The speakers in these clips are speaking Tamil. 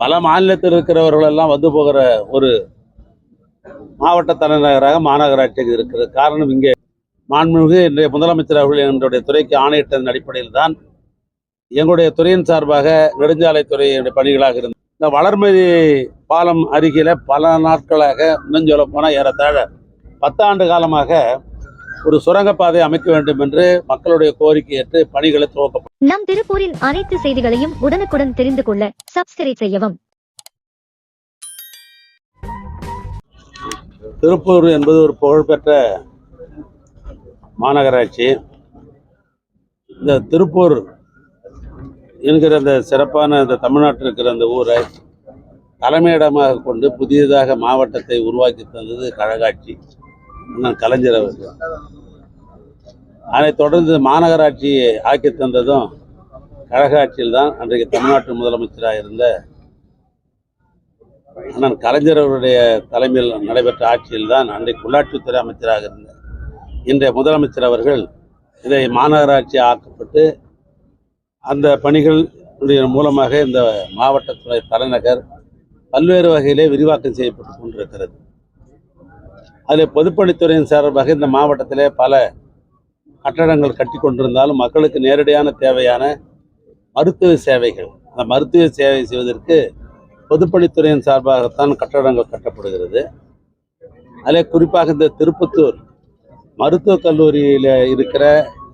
பல மாநிலத்தில் இருக்கிறவர்கள் எல்லாம் வந்து போகிற ஒரு மாவட்ட தலைநகராக மாநகராட்சி இருக்கிறது. காரணம் இங்கே மாண்புமிகு இன்றைய முதலமைச்சர் அவர்கள் எங்களுடைய துறைக்கு ஆணையிட்டதன் அடிப்படையில் தான் எங்களுடைய துறையின் சார்பாக நெடுஞ்சாலைத்துறையுடைய பணிகளாக இருந்தது. இந்த வளர்மதி பாலம் அருகில பல நாட்களாக இன்னும் சொல்ல போனால் ஏறத்தாழ பத்தாண்டு காலமாக ஒரு சுரங்கப்பாதை அமைக்க வேண்டும் என்று மக்களுடைய கோரிக்கை ஏற்று பணிகளை துவக்கப்பட்டது. நம் திருப்பூரின் அனைத்து செய்திகளையும் உடனுக்குடன் தெரிந்து கொள்ள சப்ஸ்கிரைப் செய்யவும். திருப்பூர் என்பது ஒரு புகழ்பெற்ற மாநகராட்சி. இந்த திருப்பூர் என்கிற அந்த சிறப்பான இந்த தமிழ்நாட்டில் இருக்கிற அந்த ஊரை தலைமையிடமாக கொண்டு புதியதாக மாவட்டத்தை உருவாக்கி தந்தது கழகாட்சி. அண்ணன் கலைஞர் அவர்கள் அதை தொடர்ந்து மாநகராட்சியை ஆக்கி தந்ததும் கழக ஆட்சியில் தான் அன்றைக்கு தமிழ்நாட்டு முதலமைச்சராக இருந்த அண்ணன் கலைஞர் அவருடைய தலைமையில் நடைபெற்ற ஆட்சியில் தான் அன்றைக்கு உள்ளாட்சித்துறை அமைச்சராக இருந்த இன்றைய முதலமைச்சர் அவர்கள் இதை மாநகராட்சி ஆக்கப்பட்டு அந்த பணிகள் மூலமாக இந்த மாவட்டத்துறை தலைநகர் பல்வேறு வகையிலே விரிவாக்கம் செய்யப்பட்டு கொண்டிருக்கிறது. அதில் பொதுப்பணித்துறையின் சார்பாக இந்த மாவட்டத்திலே பல கட்டடங்கள் கட்டி கொண்டிருந்தாலும் மக்களுக்கு நேரடியான தேவையான மருத்துவ சேவைகள். அந்த மருத்துவ சேவை செய்வதற்கு பொதுப்பணித்துறையின் சார்பாகத்தான் கட்டடங்கள் கட்டப்படுகிறது. அதில் குறிப்பாக இந்த திருப்பத்தூர் மருத்துவக் கல்லூரியில் இருக்கிற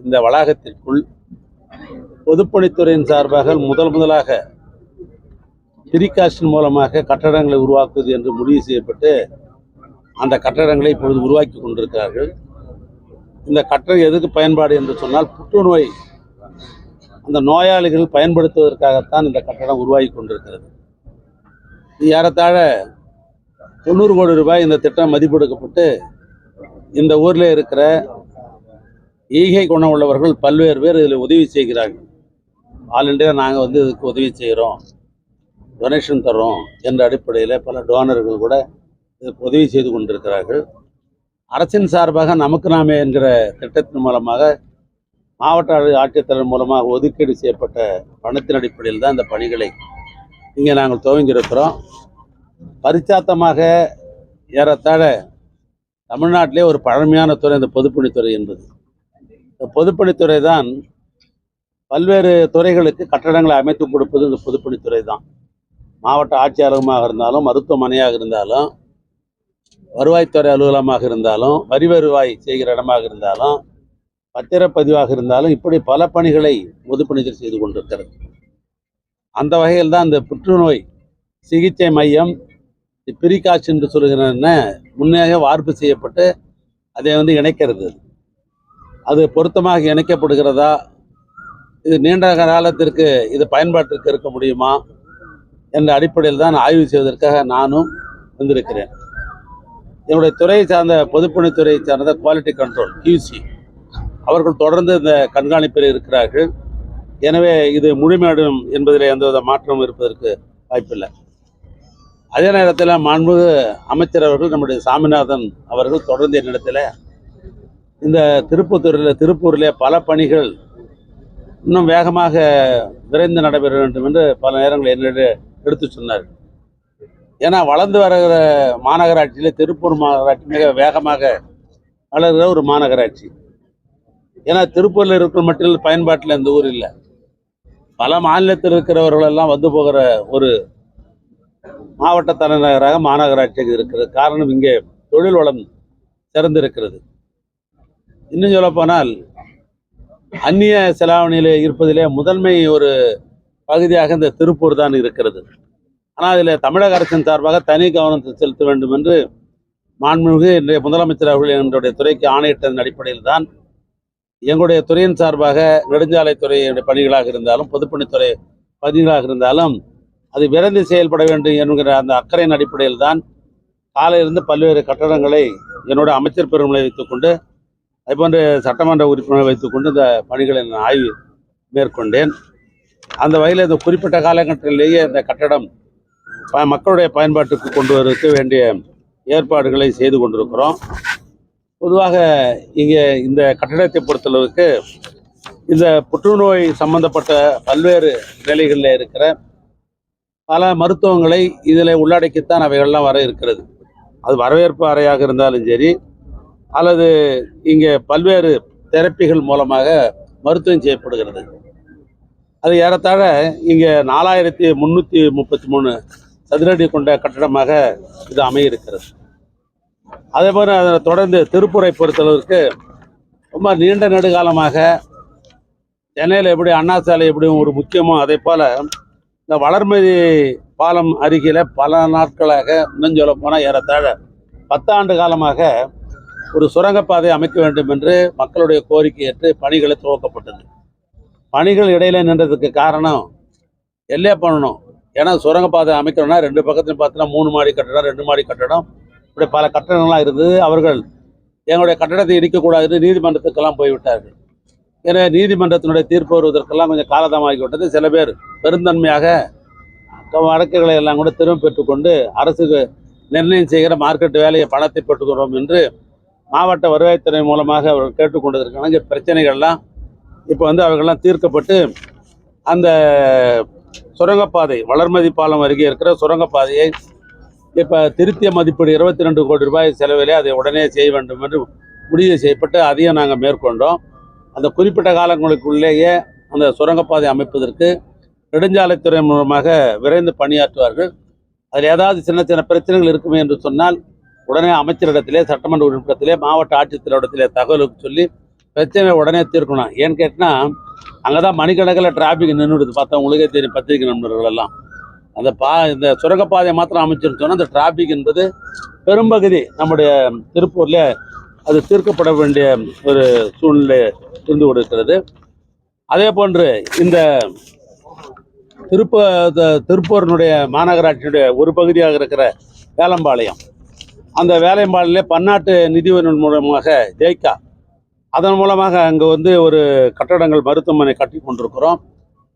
இந்த வளாகத்திற்குள் பொதுப்பணித்துறையின் சார்பாக முதல் முதலாக பிரிகாஷன் மூலமாக கட்டடங்களை உருவாக்குவது என்று முடிவு செய்யப்பட்டு அந்த கட்டடங்களை இப்பொழுது உருவாக்கி கொண்டிருக்கிறார்கள். இந்த கட்டடம் எதுக்கு பயன்பாடு என்று சொன்னால் புற்றுநோய் அந்த நோயாளிகள் பயன்படுத்துவதற்காகத்தான் இந்த கட்டடம் உருவாகி கொண்டிருக்கிறது. ஏறத்தாழ தொண்ணூறு கோடி ரூபாய் இந்த திட்டம் மதிப்பெடுக்கப்பட்டு இந்த ஊரில் இருக்கிற ஈகை குணம் உள்ளவர்கள் பல்வேறு பேர் இதில் உதவி செய்கிறார்கள். ஆல் இண்டியா நாங்கள் வந்து இதுக்கு உதவி செய்கிறோம் டொனேஷன் தர்றோம் என்ற அடிப்படையில் பல டோனர்கள் கூட உதவி செய்து கொண்டிருக்கிறார்கள். அரசின் சார்பாக நமக்கு நாமே என்கிற திட்டத்தின் மூலமாக மாவட்ட ஆட்சித்தலைவர் மூலமாக ஒதுக்கீடு செய்யப்பட்ட பணத்தின் அடிப்படையில் தான் இந்த பணிகளை இங்கே நாங்கள் துவங்கியிருக்கிறோம். பரிச்சாத்தமாக ஏறத்தாழ தமிழ்நாட்டிலே ஒரு பழமையான துறை இந்த பொதுப்பணித்துறை என்பது. இந்த பொதுப்பணித்துறை தான் பல்வேறு துறைகளுக்கு கட்டடங்களை அமைத்து கொடுப்பது இந்த பொதுப்பணித்துறை தான். மாவட்ட ஆட்சியாளருமாக இருந்தாலும் மருத்துவமனையாக இருந்தாலும் வருவாய்த்துறை அலுவலகமாக இருந்தாலும் வரி வருவாய் செய்கிற இடமாக இருந்தாலும் பத்திரப்பதிவாக இருந்தாலும் இப்படி பல பணிகளை பொதுப்பணித்துறை செய்து கொண்டிருக்கிறது. அந்த வகையில் தான் இந்த புற்றுநோய் சிகிச்சை மையம் பிரிகாட்சி என்று சொல்லுகிறன முன்னேக வார்ப்பு செய்யப்பட்டு அதை வந்து இணைக்கிறது. அது பொருத்தமாக இணைக்கப்படுகிறதா? இது நீண்ட காலத்திற்கு இது பயன்பாட்டிற்கு இருக்க முடியுமா? என்ற அடிப்படையில் தான் ஆய்வு செய்வதற்காக நானும் வந்திருக்கிறேன். என்னுடைய துறையை சார்ந்த பொதுப்பணித்துறையை சார்ந்த குவாலிட்டி கண்ட்ரோல் கியூசி அவர்கள் தொடர்ந்து இந்த கண்காணிப்பில் இருக்கிறார்கள். எனவே இது முழுமையடும் என்பதில் எந்தவித மாற்றமும் இருப்பதற்கு வாய்ப்பில்லை. அதே நேரத்தில் மாண்புமிகு அமைச்சர் அவர்கள் நம்முடைய சாமிநாதன் அவர்கள் தொடர்ந்து என்னிடத்தில் இந்த திருப்பத்தூரில் திருப்பூரிலே பல பணிகள் இன்னும் வேகமாக விரைந்து நடைபெற வேண்டும் என்று பல நேரங்கள் என்னிடம் எடுத்து சொன்னார்கள். ஏன்னா வளர்ந்து வருகிற மாநகராட்சியில் திருப்பூர் மாநகராட்சி மிக வேகமாக வளர்கிற ஒரு மாநகராட்சி. ஏன்னா திருப்பூரில் இருக்கிற மட்டும் பயன்பாட்டில் இந்த ஊர் இல்லை. பல மாநிலத்தில் இருக்கிறவர்கள் எல்லாம் வந்து போகிற ஒரு மாவட்ட தலைநகராக மாநகராட்சி இருக்கிறது. காரணம் இங்கே தொழில் வளம் சிறந்திருக்கிறது. இன்னும் சொல்லப்போனால் அந்நிய செலாவணியில் இருப்பதிலே முதன்மை ஒரு பகுதியாக இந்த திருப்பூர் தான் இருக்கிறது. ஆனால் அதில் தமிழக அரசின் சார்பாக தனி கவனத்தை செலுத்த வேண்டும் என்று மாண்புமிகு இன்றைய முதலமைச்சர் அவர்கள் எங்களுடைய துறைக்கு ஆணையிட்டதன் அடிப்படையில் தான் எங்களுடைய துறையின் சார்பாக நெடுஞ்சாலைத்துறையுடைய பணிகளாக இருந்தாலும் பொதுப்பணித்துறை பணிகளாக இருந்தாலும் அது விரைந்து செயல்பட வேண்டும் என்கிற அந்த அக்கறையின் அடிப்படையில் தான் காலையிலிருந்து பல்வேறு கட்டடங்களை என்னோட அமைச்சர் பெருமளை வைத்துக்கொண்டு அதுபோன்ற சட்டமன்ற உறுப்பினரை வைத்துக்கொண்டு இந்த பணிகளை நான் ஆய்வு மேற்கொண்டேன். அந்த வகையில் இந்த குறிப்பிட்ட காலகட்டத்திலேயே இந்த கட்டடம் மக்களுடைய பயன்பாட்டுக்கு கொண்டு வருவதற்கு வேண்டிய ஏற்பாடுகளை செய்து கொண்டிருக்கிறோம். பொதுவாக இங்கே இந்த கட்டடத்தை பொறுத்தளவுக்கு இந்த புற்றுநோய் சம்பந்தப்பட்ட பல்வேறு நிலைகளில் இருக்கிற பல மருத்துவங்களை இதில் உள்ளடக்கித்தான் அவைகள்லாம் வர இருக்கிறது. அது வரவேற்பு அறையாக இருந்தாலும் சரி அல்லது இங்கே பல்வேறு தெரப்பிகள் மூலமாக மருத்துவம் செய்யப்படுகிறது. அது ஏறத்தாழ இங்கே நாலாயிரத்தி முந்நூற்றி முப்பத்தி மூணு சதுரடி கொண்ட கட்டடமாக இது அமையிருக்கிறது. அதே போல அதை தொடர்ந்து திருப்பூரை பொறுத்தளவுக்கு ரொம்ப நீண்ட நெடுகாலமாக சென்னையில் எப்படி அண்ணா சாலை எப்படி ஒரு முக்கியமோ அதே போல் இந்த வளர்மதி பாலம் அருகில் பல நாட்களாக இன்னும் சொல்ல போனால் ஏறத்தாழ பத்தாண்டு காலமாக ஒரு சுரங்கப்பாதை அமைக்க வேண்டும் என்று மக்களுடைய கோரிக்கை ஏற்று பணிகளை துவக்கப்பட்டது. பணிகள் இடையில நின்றதுக்கு காரணம் எல்லையே பண்ணணும் ஏன்னா சுரங்கப்பாதை அமைக்கணும்னா ரெண்டு பக்கத்துலையும் பார்த்தீங்கன்னா மூணு மாடி கட்டடம் ரெண்டு மாடி கட்டடம். இப்படி பல கட்டடங்கள்லாம் இருந்தது அவர்கள் எங்களுடைய கட்டடத்தை இடிக்கக்கூடாதுன்னு நீதிமன்றத்துக்கெல்லாம் போய்விட்டார்கள். எனவே நீதிமன்றத்தினுடைய தீர்ப்பு வருவதற்கெல்லாம் கொஞ்சம் காலதாமமாகிவிட்டது சில பேர் பெருந்தன்மையாக வழக்குகளை எல்லாம் கூட திரும்ப பெற்றுக்கொண்டு அரசுக்கு நிர்ணயம் செய்கிற மார்க்கெட் வேலையை பணத்தை பெற்றுக்கிறோம் என்று மாவட்ட வருவாய்த்துறை மூலமாக அவர்கள் கேட்டுக்கொண்டதற்கான பிரச்சனைகள்லாம் இப்போ வந்து அவர்கள்லாம் தீர்க்கப்பட்டு அந்த சுரங்கப்பாதை வளர்மதி பாலம் அருகே இருக்கிற சுரங்கப்பாதையை இப்போ திருத்திய மதிப்பீடு இருபத்தி ரெண்டு கோடி ரூபாய் செலவிலே அதை உடனே செய்ய வேண்டும் என்று முடிவு செய்யப்பட்டு அதையும் நாங்கள் மேற்கொண்டோம். அந்த குறிப்பிட்ட காலங்களுக்குள்ளேயே அந்த சுரங்கப்பாதை அமைப்பதற்கு நெடுஞ்சாலைத்துறை மூலமாக விரைந்து பணியாற்றுவார்கள். அதில் ஏதாவது சின்ன சின்ன பிரச்சனைகள் இருக்குமே என்று சொன்னால் உடனே அமைச்சரிடத்திலே சட்டமன்ற உறுப்பினத்திலே மாவட்ட ஆட்சித்தலைவரிடத்திலே தகவலுக்கு சொல்லி பிரச்சனை உடனே தீர்க்கணும். ஏன்னு கேட்டால் அங்கே தான் மணிக்கணக்கில் டிராஃபிக் நின்றுடுது பார்த்தா உங்களுக்கே தெரியும் பத்திரிகை நண்பர்கள் எல்லாம். அந்த பா இந்த சுரங்கப்பாதையை மாத்திரம் அமைச்சிருந்தோம்னா சொன்னால் அந்த டிராஃபிக் என்பது பெரும்பகுதி நம்முடைய திருப்பூரில் அது தீர்க்கப்பட வேண்டிய ஒரு சூழ்நிலை இருந்து கொடுக்கிறது அதே போன்று இந்த திருப்ப த- திருப்பூரினுடைய மாநகராட்சியுடைய ஒரு பகுதியாக இருக்கிற வேலம்பாளையம். அந்த வேலையம்பாளையிலே பன்னாட்டு நிதி மூலமாக ஜெய்கா அதன் மூலமாக அங்கே வந்து ஒரு கட்டடங்கள் மருத்துவமனை கட்டி கொண்டிருக்கிறோம்.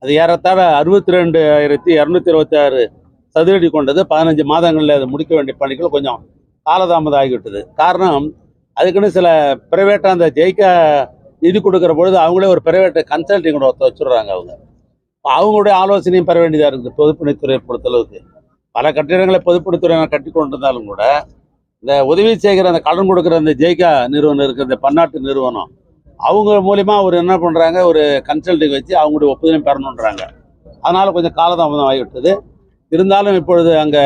அது ஏறத்தாழ அறுபத்தி ரெண்டு ஆயிரத்தி இரநூத்தி இருபத்தி ஆறு சதுரடி கொண்டது. பதினஞ்சு மாதங்களில் அதை முடிக்க வேண்டிய பணிகள் கொஞ்சம் காலதாமதம் ஆகிவிட்டது காரணம் அதுக்குன்னு சில பிரைவேட்டாக அந்த ஜெய்கா நிதி கொடுக்குற பொழுது அவங்களே ஒரு பிரைவேட் கன்சல்டிங் கூட ஒருத்த வச்சுடுறாங்க அவங்க. அவங்களுடைய ஆலோசனையும் பெற வேண்டியதாக இருக்குது பொதுப்பணித்துறையை பொறுத்தளவுக்கு. பல கட்டிடங்களை பொதுப்பணித்துறை கட்டி கொண்டிருந்தாலும் கூட இந்த உதவி செய்கிற அந்த கடன் கொடுக்குற அந்த ஜெய்கா நிறுவனம் இருக்கிற இந்த பன்னாட்டு நிறுவனம் அவங்க மூலிமா ஒரு என்ன பண்ணுறாங்க ஒரு கன்சல்டிங் வச்சு அவங்களுடைய ஒப்புதலையும் பெறணுன்றாங்க அதனால் கொஞ்சம் காலதாமதம் ஆகிவிட்டது. இருந்தாலும் இப்பொழுது அங்கே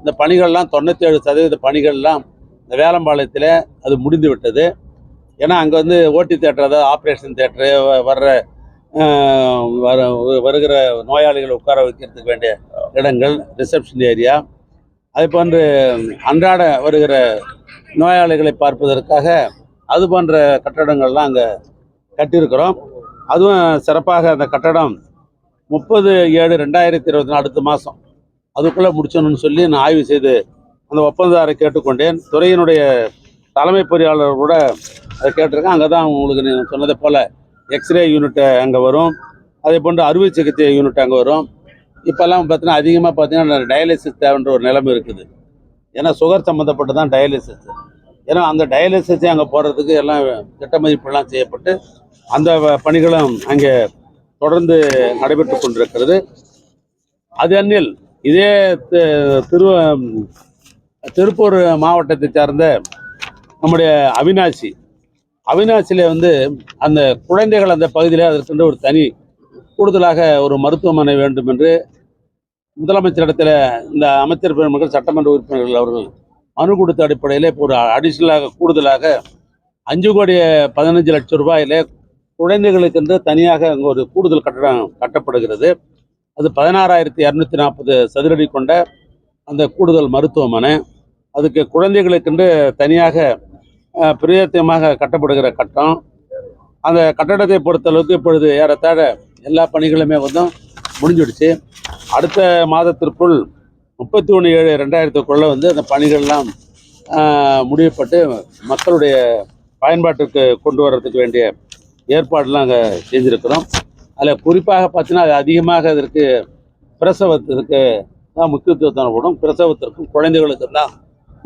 இந்த பணிகள்லாம் தொண்ணூற்றி ஏழு சதவீத பணிகள்லாம் இந்த வேலம்பாளையத்தில் அது முடிந்து விட்டது ஏன்னா அங்கே வந்து ஓட்டி தேட்டர் அதாவது ஆப்ரேஷன் தேட்டரு வர்ற வர வருகிற நோயாளிகளை உட்கார வைக்கிறதுக்கு வேண்டிய இடங்கள் ரிசப்ஷன் ஏரியா அதே போன்று அன்றாட வருகிற நோயாளிகளை பார்ப்பதற்காக அது போன்ற கட்டடங்கள்லாம் அங்கே கட்டியிருக்கிறோம். அதுவும் சிறப்பாக அந்த கட்டடம் முப்பது ஏழு ரெண்டாயிரத்தி இருபத்தி நாலு அடுத்த மாதம் அதுக்குள்ளே முடிச்சணும்னு சொல்லி நான் ஆய்வு செய்து அந்த ஒப்பந்ததாரை கேட்டுக்கொண்டேன். துறையினுடைய தலைமை பொறியாளர் கூட அதை கேட்டிருக்கேன். அங்கே தான் உங்களுக்கு நீங்கள் சொன்னதை போல் எக்ஸ்ரே யூனிட்டு அங்கே வரும். அதே போன்று அறுவை சிகிச்சை யூனிட் அங்கே வரும். இப்போல்லாம் பார்த்தீங்கன்னா அதிகமாக பார்த்தீங்கன்னா டயாலிசிஸ் தேவைன்ற ஒரு நிலைமை இருக்குது. ஏன்னா சுகர் சம்மந்தப்பட்டு தான் டயாலிசிஸ் ஏன்னா அந்த டயாலிசிஸே அங்கே போகிறதுக்கு எல்லாம் திட்ட மதிப்பெல்லாம் செய்யப்பட்டு அந்த பணிகளும் அங்கே தொடர்ந்து நடைபெற்று கொண்டிருக்கிறது. அது அந்நில் இதே திரு திருப்பூர் மாவட்டத்தை சார்ந்த நம்முடைய அவினாசி. அவினாசியில் வந்து அந்த குழந்தைகள் அந்த பகுதியில் அதற்கென்று ஒரு தனி கூடுதலாக ஒரு மருத்துவமனை வேண்டும் என்று முதலமைச்சரிடத்தில் இந்த அமைச்சர் பெருமக்கள் சட்டமன்ற உறுப்பினர்கள் அவர்கள் மனு கொடுத்த அடிப்படையில் இப்போ ஒரு அடிஷ்னலாக கூடுதலாக அஞ்சு கோடி பதினஞ்சு லட்சம் ரூபாயிலே குழந்தைகளுக்கென்று தனியாக அங்கே ஒரு கூடுதல் கட்டடம் கட்டப்படுகிறது. அது பதினாறாயிரத்தி இரநூத்தி நாற்பது சதுரடி கொண்ட அந்த கூடுதல் மருத்துவமனை. அதுக்கு குழந்தைகளுக்கென்று தனியாக பிரயோத்தியமாக கட்டப்படுகிற கட்டம். அந்த கட்டடத்தை பொறுத்தளவுக்கு இப்பொழுது ஏறத்தாழ எல்லா பணிகளுமே வந்து முடிஞ்சிடுச்சு. அடுத்த மாதத்திற்குள் முப்பத்தி ஒன்று ஏழு ரெண்டாயிரத்துக்குள்ளே வந்து அந்த பணிகள்லாம் முடிவுப்பட்டு மக்களுடைய பயன்பாட்டுக்கு கொண்டு வர்றதுக்கு வேண்டிய ஏற்பாடுலாம் அங்கே செஞ்சுருக்கிறோம். அதில் குறிப்பாக பார்த்தீங்கன்னா அது அதிகமாக அதற்கு பிரசவத்திற்கு தான் முக்கியத்துவம் தரப்படும். பிரசவத்திற்கும் குழந்தைகளுக்கு தான்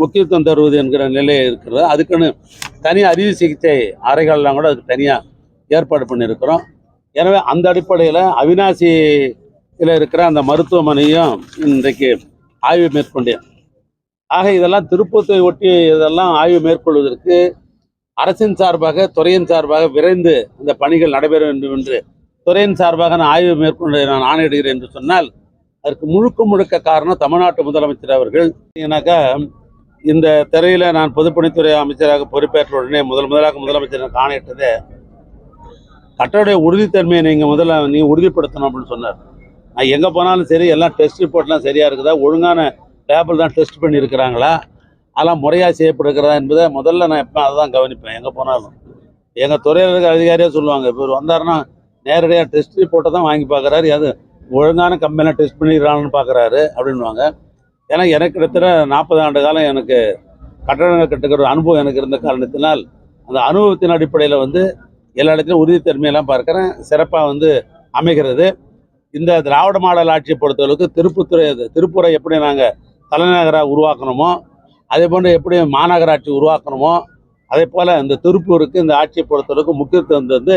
முக்கியத்துவம் தருவது என்கிற நிலை இருக்கிறது. அதுக்குன்னு தனி அறுவை சிகிச்சை அறைகள்லாம் கூட அதுக்கு தனியாக ஏற்பாடு பண்ணியிருக்கிறோம். எனவே அந்த அடிப்படையில் அவினாசியில் இருக்கிற அந்த மருத்துவமனையும் இன்றைக்கு ஆய்வு மேற்கொண்டேன் ஆக இதெல்லாம் திருப்பத்தை ஒட்டி இதெல்லாம் ஆய்வு மேற்கொள்வதற்கு அரசின் சார்பாக துறையின் சார்பாக விரைந்து இந்த பணிகள் நடைபெற வேண்டும் என்று துறையின் சார்பாக நான் ஆய்வு மேற்கொண்டு நான் ஆணையிடுகிறேன் என்று சொன்னால் அதற்கு முழுக்க முழுக்க காரணம் தமிழ்நாட்டு முதலமைச்சர் அவர்கள். ஏன்னாக்கா இந்த திரையில் நான் பொதுப்பணித்துறை அமைச்சராக பொறுப்பேற்ற உடனே முதல் முதலாக முதலமைச்சர் எனக்கு ஆணையிட்டதே கட்டடைய உறுதித்தன்மையை நீங்கள் முதல்ல நீங்கள் உறுதிப்படுத்தணும் அப்படின்னு சொன்னார். நான் எங்கே போனாலும் சரி எல்லாம் டெஸ்ட் ரிப்போர்ட்லாம் சரியாக இருக்குதா? ஒழுங்கான டேபிள் தான் டெஸ்ட் பண்ணியிருக்கிறாங்களா? அதெல்லாம் முறையாக செய்யப்படுகிறதா என்பதை முதல்ல நான் எப்போ அதை தான் கவனிப்பேன். எங்கே போனாலும். எங்கள் துறையில் இருக்கிற அதிகாரியாக சொல்லுவாங்க இப்போ இவர் வந்தாருன்னா நேரடியாக டெஸ்ட் ரிப்போர்ட்டை தான் வாங்கி பார்க்குறாரு. அது ஒழுங்கான கம்பெனியில் டெஸ்ட் பண்ணிடுறான்னு பார்க்குறாரு அப்படின்வாங்க ஏன்னா எனக்கு கிட்டத்தட்ட நாற்பது ஆண்டு காலம் எனக்கு கட்டடங்கள் கட்டுக்கிற அனுபவம் எனக்கு இருந்த காரணத்தினால் அந்த அனுபவத்தின் அடிப்படையில் வந்து எல்லா இடத்துலையும் உறுதித்தன்மையெல்லாம் பார்க்குறேன். சிறப்பாக வந்து அமைகிறது. இந்த திராவிட மாடல் ஆட்சியை பொறுத்தளவுக்கு திருப்புத்துறை திருப்பூரை எப்படி நாங்கள் தலைநகராக உருவாக்கணுமோ அதே போன்று எப்படி மாநகராட்சி உருவாக்கணுமோ அதே போல் இந்த திருப்பூருக்கு இந்த ஆட்சியை பொறுத்தளவுக்கு முக்கியத்துவம் வந்து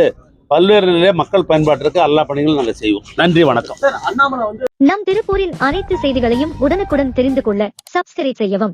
பல்வேறு நிலைய மக்கள் பயன்பாட்டிற்கு எல்லா பணிகளும் நாங்கள் செய்வோம். நன்றி வணக்கம். சார் அண்ணாமலை வந்து நம் திருப்பூரின் அனைத்து செய்திகளையும் உடனுக்குடன் தெரிந்து கொள்ள சப்ஸ்கிரைப் செய்யவும்.